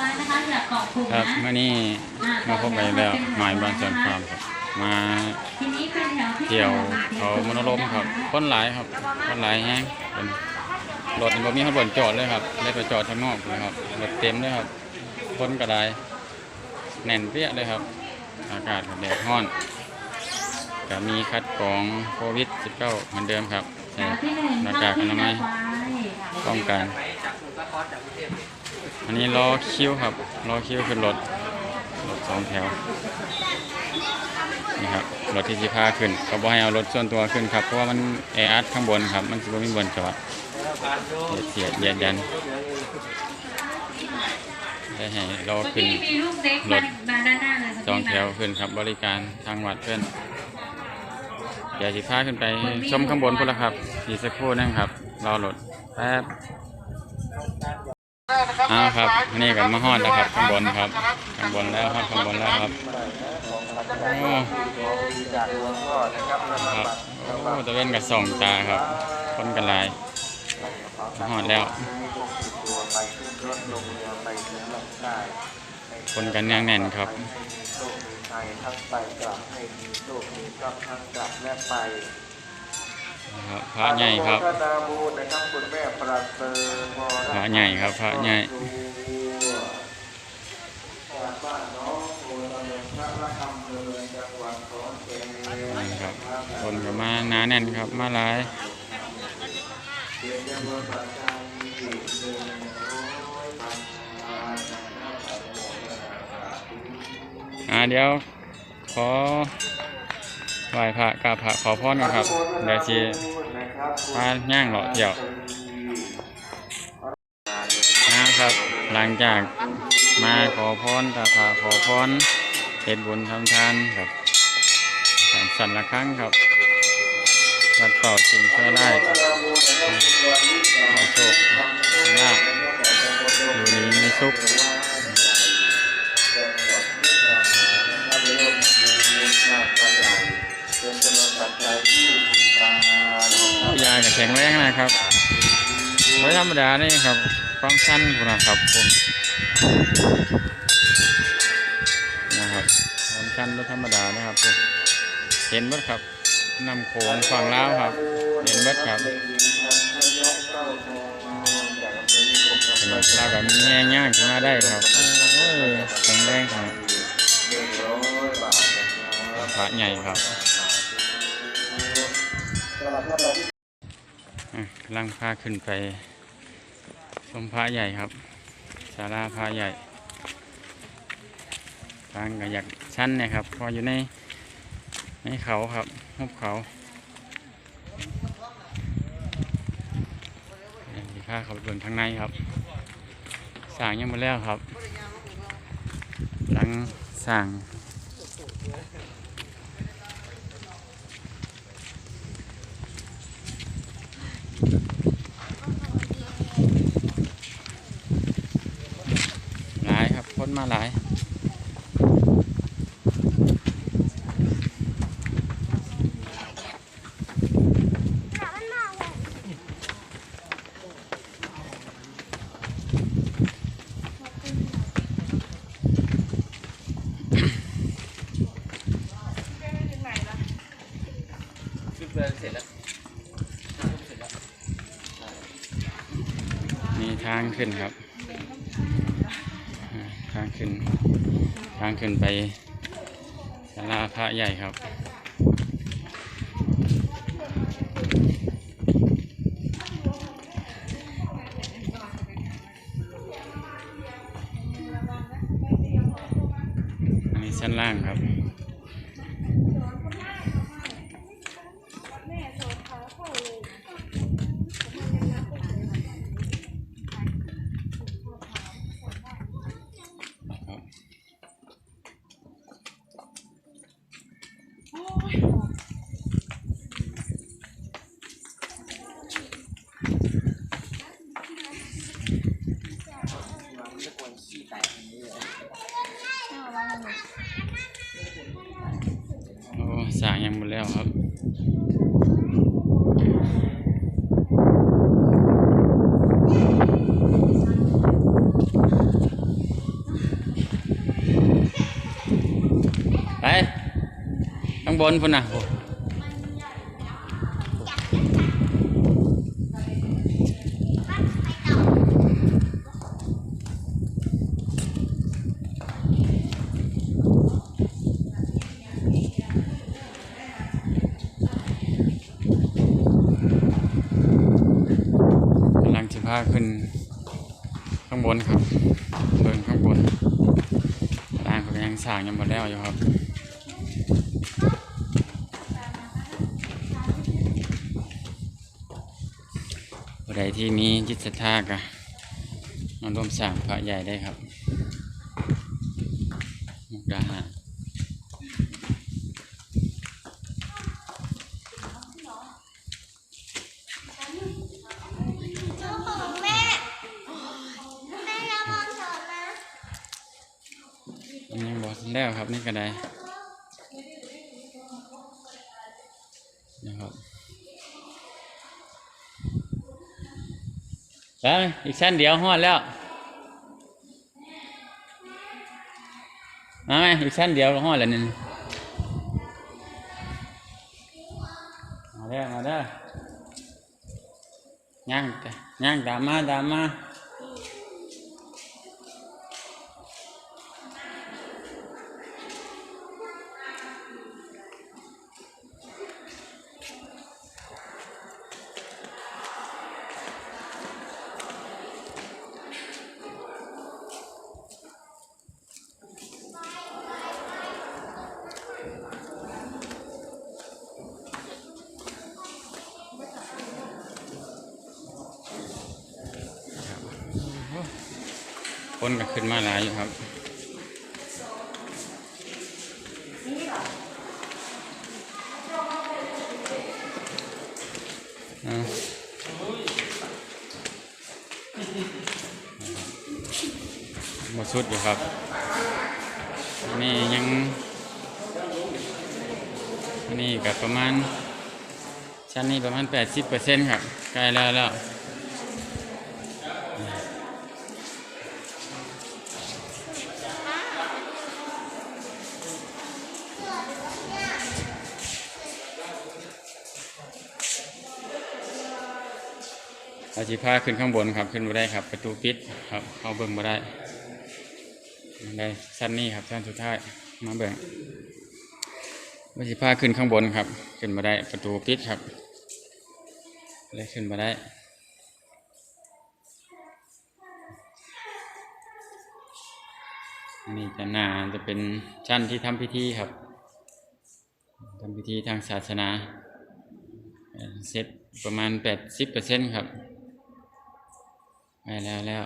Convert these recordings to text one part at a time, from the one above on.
ซ้ายนะคะอยากเกาะกลุ่มครับนะเมื่อนี้มาพบกันอีกแล้วหมายบ้านสวนฟาร์มครับมาทีนี้เป็นแถวที่เที่ยวเขามโนรมครับคนหลายครับคนหลายแฮงเป็นรถนี่บ่มีขบวนจอดเลยครับเลยไปจอดข้างนอกเลยครับรถเต็มเลยครับคนก็ได้แน่นเปี้ยเลยครับ อากาศก็แดดร้อนก็มีคัดกรองโควิด -19 เหมือนเดิมครับแถใส่วที่หนึ่งหน้ากากอนามัยป้องกัน อันนี้รอคิ้วครับรอคิ้วขึ้นรถรถสองแถวนี่ครับรถที่สิพาขึ้นเขาบอกให้เอารถส่วนตัวขึ้นครับเพราะว่ามันแออัดข้างบนครับ มันจะไม่มีบนจอดเสียดเสียดเยียดยันได้ให้รอเมื่อขึ้นกี้มีลูกเด็กมามาด้านหน้าเลยสองแถวขึ้นครับบริการทางวัดเพื่อนเดี๋ยวสิพาขึ้นไปชมข้างบนพุ่นละครับอีกสักครู่นึงครับรอรถแป๊บ อ้าวครับนี่ก็มาฮอดแล้วครับข้างบนครับข้างบนแล้วครับข้างบนแล้วครับโอ้ครับโอ้ตะเวนกับส่องตาครับ คนกันหลายมาฮอดแล้วคนกันเนืองแน่นครับไทยทั้งไปกลับให้มีโชคมีทรัพย์ทั้งกลับและไปนะ ครับพระใหญ่ครับ พระใหญ่ครับ พระใหญ่จากบ้านน้องโพตำบลพระละคำเภอจังหวัดขอนก่นนี่ครับ คนก็มาหนาแน่นครับ มาหลายอ่าเดี๋ยวขอ ไหว้พระกราบพระขอพรกันครับเดี๋ยวสิพาย่างเลาะเที่ยวนะครับ หลังจากมาขอพรกราบพระขอพรเฮ็ดบุญทำทานครับสั่นละครั้งครับวัดเป่าสิ่งเชื่อไล่ขอโชคลาภอยู่ดีมีสุข แข็งแรงนะครับไม่ธรรมดานี่ครับ ความสั้นคุณนะครับผมนะครับความสั้นไม่ธรรมดานะครับผมเห็นเบิดครับนำโขงฝั่งลาวครับ เห็นเบิดครับถนนลาวกับมีแห้ง่างขึ้นมาได้ครับแข็งแรงครับพระใหญ่ครับ อะกำลังพาขึ้นไปชมพระใหญ่ครับศาลาพระใหญ่ทางก็อยากชั้นนะครับพออยู่ในในเขาครับหุบเขาดี๋ยวสิพาเขาเบิ่งข้างในครับสร้างยังมดแล้วครับ หลังสร้าง หลายครับคน มาหลายมีทางขึ้นครับางขึ้นไปศาลาพระใหญ่ครับ อันนี้ชั้นล่างครับครับ สร้างยังหมดแล้วครับไปข้างบนพุ่นนะาขึ้นข้างบนครับเบิ่งข้างบนร่างเขาก็ยังสร้างยังหมดแล้วอยู่ครับผู้ใดที่มีจิตศรัทธากะมาร่วมสร้างพระใหญ่ได้ครับมุกดาหาร ของแม่ แม่ระวังสอนนะ อัน ยังบอกแล้วครับนี่ก็ได้นะครับแล้วอีกชั้นเดียวหอดแล้วมาไหมอีกชั้นเดียวหอดแล้วนี่มาแล้มาแล้ย่างย่างตามมาตามมา คนก็ขึ้นมาหลายอยู่ครับเอาหมดชุดอยู่ครับ นี่ยังนนี้กับประมาณ ชั้นนี้ประมาณ 80%ครับ ใกล้แล้วแล้ว อาชีพาขึ้นข้างบนครับ ขึ้นมาได้ครับ ประตูปิดครับเข้าเบิ่งมาได้ได้ชั้นนี้ครับชั้นสุดท้ายมาเบิ่งอาชีพาขึ้นข้างบนครับ ขึ้นมาได้ประตูปิดครับเลยขึ้นมาได้อนนี้จะหนาจะเป็นชั้นที่ทำพิธีครับทำพิธีทางศาสนาเสร็จประมาณ 80%ครับ แล้วแล้ว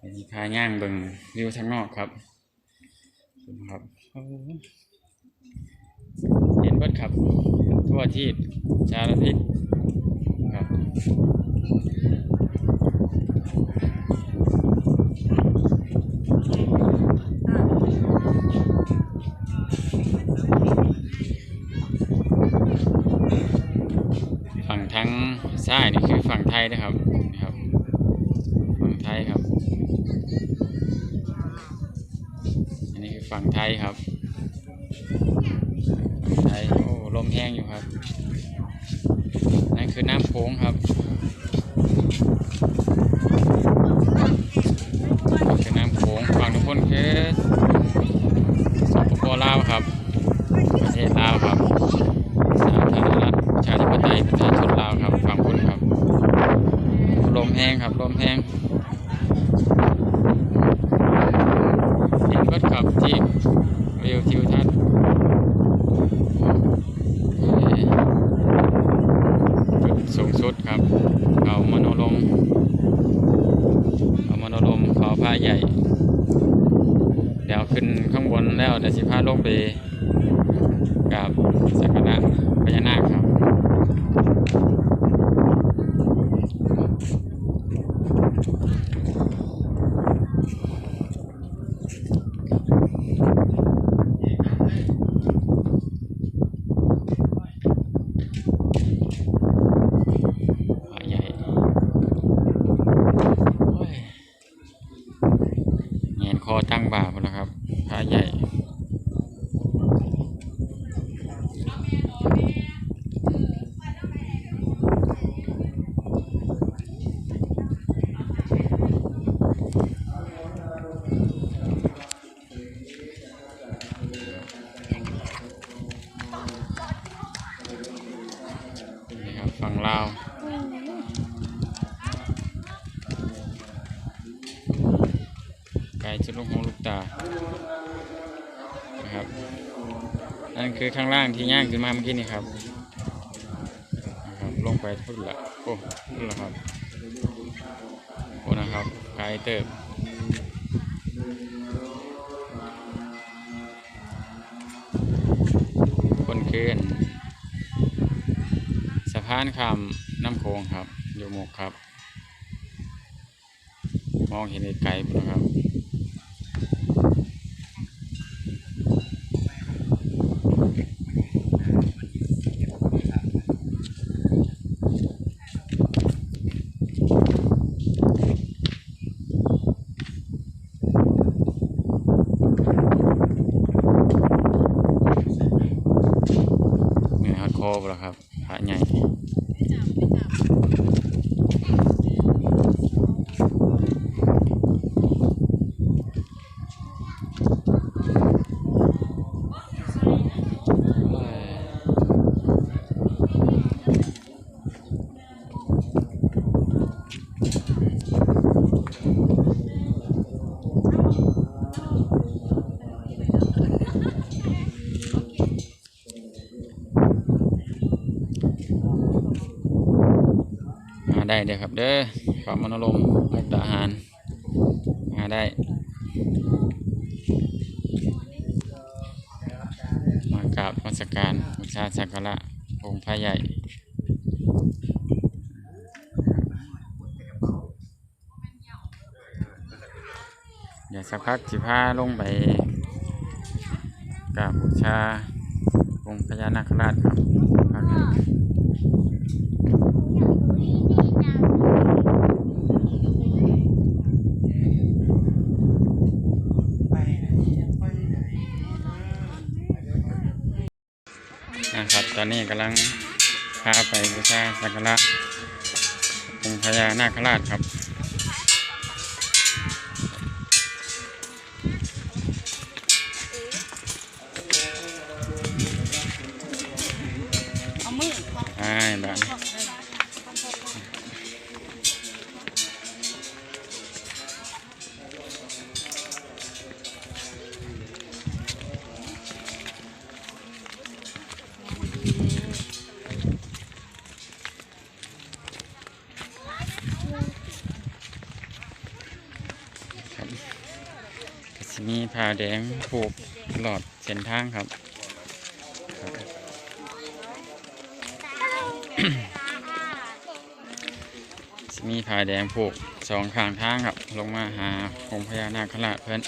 อันนี้พาย่างเบิ่งวิวทางนอกครับครับโอ้โหเห็นเบิดครับ ทั่วที่ชาลทิศครับ ฝั่งทางซ้ายนี่คือฝั่งไทย นะครับนะครับ ฝั่งไทยครับ อันนี้คือฝั่งไทยครับ ฝั่งไทย โอ้ ลมแห้งอยู่ครับ นั่นคือน้ำโขงครับนี่คือน้ำโขงฝั่งทุกคนคือสปปลาวครับ ประเทศลาวครับ สาธารณรัฐประชาธิปไตยประชาชนลาวครับฝั่งคุณครับ ลมแห้งครับ ลมแห้งเห็นรถขับที่วิวทิวทัศน์เอ่อจุดสูงสุดครับ เขามโนลมเขามโนลมเขาผ้าใหญ่ เดี๋ยวขึ้นข้างบนแล้วเดี๋ ยวสิพาลงไปกับสักการะพญานาคครับ ผาใหญ่โอ้ย งบ่าพุ่นละครับพระใหญ่ นี่ครับฝั่งลาว ไก่จะลูกหูลูกตา นะครับ นั่น คือข้างล่างที่ย่างขึ้นมาเมื่อกี้นี่ครับนะครับลงไปพุ่นละโอ้พุ่นละครับโอ้นะครับไก่เติบคนเคืนสะพานคำน้ำโขงครับ อยู่หมกครับ มองเห็นไกลๆนะครับ คอบ่ล่ะครับพระใหญ่ เด้อครับ เด้อขอมนลมมุกดาหารมาได้ มากราบนมัสการบูชาสักการะองค์พระใหญ่เดี๋ยวสักพักสิพาลงไปกราบบูชาองค์พญานาคราชครับพักหนึ่ง นะครับ ตอนนี้กำลังพาไปบูชาสักการะองค์พญานาคราชครับ จะมีผ้าแดงผูกตลอดเส้นทางครับจะมีผ้าแดงผูกสองข้างทางครับ ลงมาหาองค์พญานาคราชเพื่อน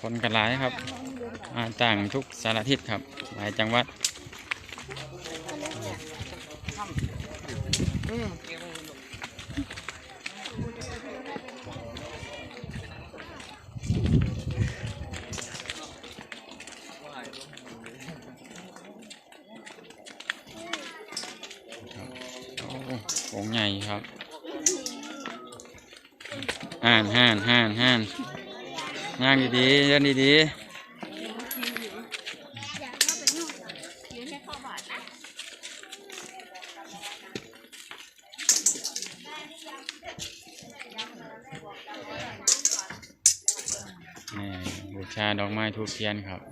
คนกันหลายครับมาต่างทุกสารทิศครับ หลายจังหวัดโอ้องค์ใหญ่ครับ ห่านห่านห่านห่านงานดีๆเดินดีๆบูชาดอกไม้ทูบเทียนครับ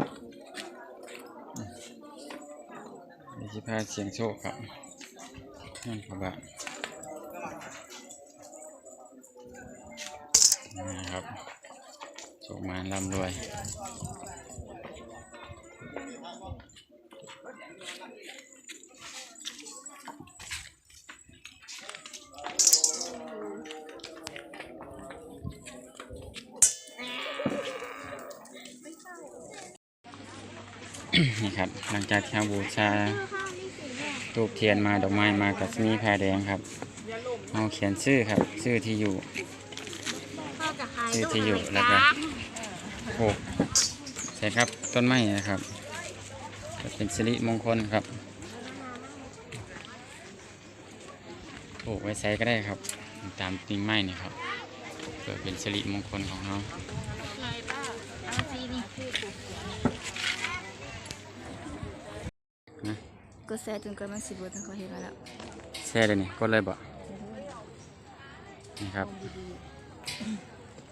สิพาเสียงโชคครับนั่นครับะนี่ครับโชคมาร่ำรวยนี่ครับหลังจากที่เราบูชา รูปเทียนมาดอกไม้มากับมีผ้าแดงครับเราเขียนชื่อครับ ชื่อที่อยู่ ชื่อที่อยู่แล้วก็ผูกใส่ครับต้นไม้นะครับจะเป็นสิริมงคลครับผูกไว้ใส่ก็ได้ครับ ตามกิ่งไม้นี่ครับเพื่อเป็นสิริมงคลของเรานะ ก็ แซ่จนกว่ามันสิบวตั้งเขาเห็นมาแล้วแช่เลยนี่กดเลยบ่นี่ครับ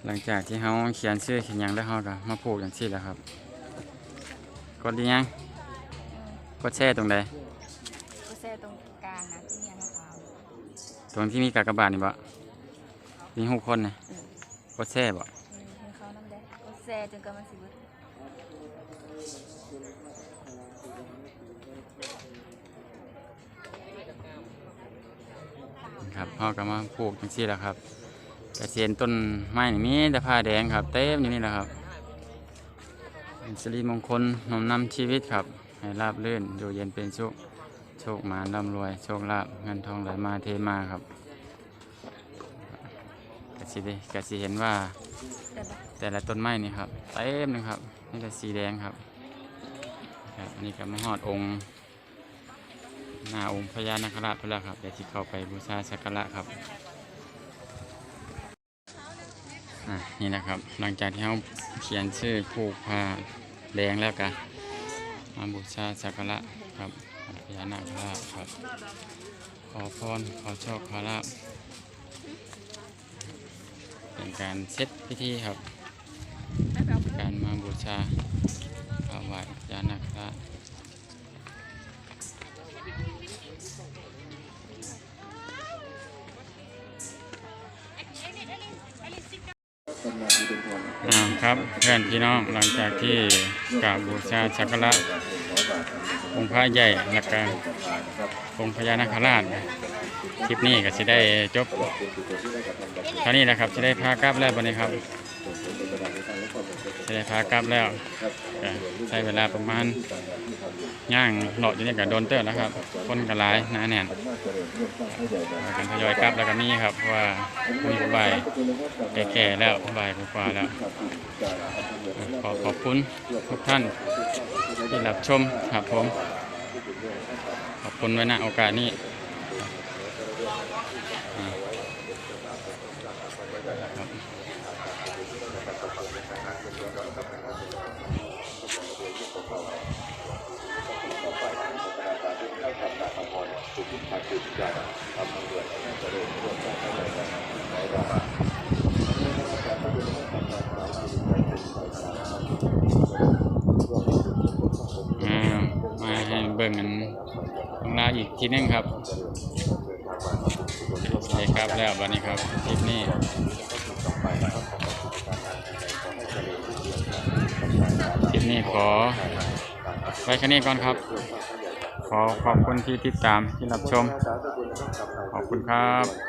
หลังจากที่เขาเขียนชื่อเขียนหยังแล้วเขาก็มาผูกอย่างที่แล้วครับ กดดียังกดแช่ตรงใดก็แซ่ตรงกลางนะที่เนี่ยนะคะตรงที่มีกากบาทนี่บ่มีหกคนนะกดแช่บ่ให้เขาน้ำแดงก็แซ่จนกว่ามันสิบ ครับเขาก็มาผูกอย่างที่แล้วครับกระเซียนต้นไม้นี่มีแต่ผ้าแดงครับ เต็มอยู่นี่แหละครับเป็นสิริมงคลนมนำชีวิตครับ ให้ราบรื่นอยู่เย็นเป็นสุขโชคมาร่ำรวย โชคลาภเงินทองไหลมาเทมาครับกสิได้กสิเห็นว่า แต่ละต้นไม้นี่ครับเต็มเลยครับนี่ก็สีแดงครับครับอันนี้ก็มาหอดองค์ หน้าองค์พญานาคราชไปแล้วครับเดี๋ยวที่เข้าไปบูชาสักการะครับนี่นะครับ หลังจากที่เขาเขียนชื่อผูกผ้าแดงแล้วกันมาบูชาสักการะครับพญานาคราชครับ ขอพรขอโชคขอลาภเป็นการเซตพิธีครับ การมาบูชาถวายยานาคราช อ่าครับเพื่อนพี่น้องหลังจากที่กราบบูชาสักการะองค์พระใหญ่และก็องค์พญานาคราชคลิปนี้ก็จะได้จบเท่านี้แหละครับจะได้พากลับแล้ววันนี้ครับจะได้พากลับแล้วก็ใช้เวลาประมาณ ย่างหนอดอยู่เนี่ยกับโดนเตอร์นะครับคนกระหลายหนาแน่นพากันทยอยกลับแล้วก็นี่ครับว่ามีใบแก่ๆแล้วใบายกว่าแล้ว ขอขอบคุณทุกท่านที่รับชมครับผม ขอบคุณไว้ณโอกาสนี้ อ่ามาให้เบิ่งกันของลาอีกทีนึงครับโอเคครับแล้ววันนี้ครับคลิปนี้คลิปนี้ขอไว้แค่นี้ก่อนครับ ขอบคุณที่ติดตามที่รับชม ขอบคุณครับ